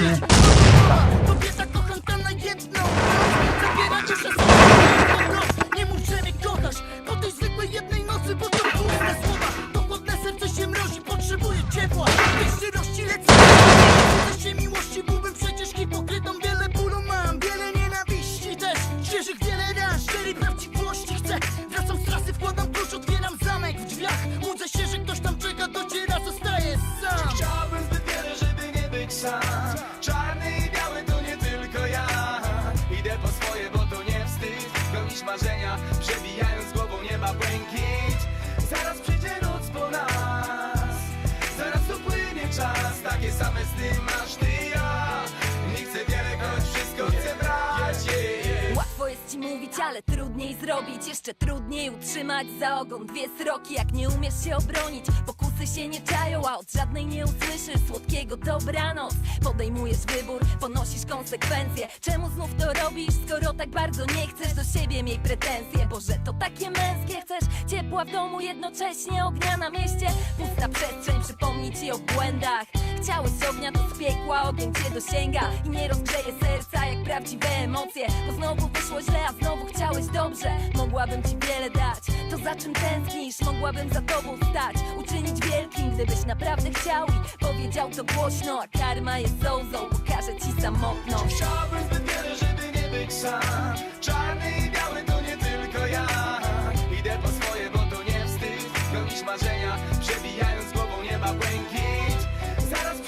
nie jest Kobieta kocham tam na jedną Zabiera cię przez noc Nie mów, że mnie Po tej zwykłej jednej nocy Bo to puste słowa. To chłodne serce się mrozi Potrzebuje ciepła. Tej szczerości lecę. Ze się miłości byłbym przecież hipokrytą. Wiele bólu mam, wiele nienawiści też. Świeżych Czarny i biały to nie tylko ja. Idę po swoje, bo to nie wstyd. Pełnić marzenia, przebijając głową nieba błękit. Zaraz przyjdzie noc po nas. Zaraz upłynie czas. Takie same sny masz ty ale trudniej zrobić Jeszcze trudniej utrzymać za ogon dwie sroki Jak nie umiesz się obronić, pokusy się nie czają A od żadnej nie usłyszysz słodkiego dobranoc. Podejmujesz wybór, ponosisz konsekwencje. Czemu znów to robisz, skoro tak bardzo nie chcesz do siebie miej pretensje? Boże, to takie męskie, chcesz? Ciepła w domu Jednocześnie ognia na mieście. Pusta przestrzeń, przypomni ci o błędach. Chciałeś ognia, to z piekła ogień cię dosięga. I nie rozgrzeje serca jak prawdziwe emocje. Bo znowu wyszło źle, Mogłabym ci wiele dać, to za czym tęsknisz? Mogłabym za tobą stać, uczynić wielkim Gdybyś naprawdę chciał i powiedział to głośno. A karma jest zołzą, pokaże ci samotność. Chciałbym zbyt wiele, żeby nie być sam. Czarny i biały to nie tylko ja. Idę po swoje, bo to nie wstyd. Pełnić marzenia, przebijając głową nieba błękit. Zaraz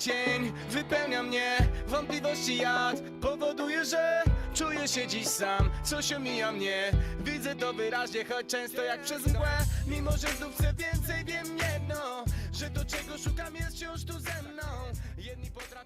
Cień, wypełnia mnie. Wątpliwości jad powoduje, że Czuję się dziś sam, coś omija mnie. Widzę to wyraźnie, choć często jak przez mgłę Mimo, że znów chcę więcej, wiem jedno Że to czego szukam jest wciąż tu ze mną. Jedni potrafią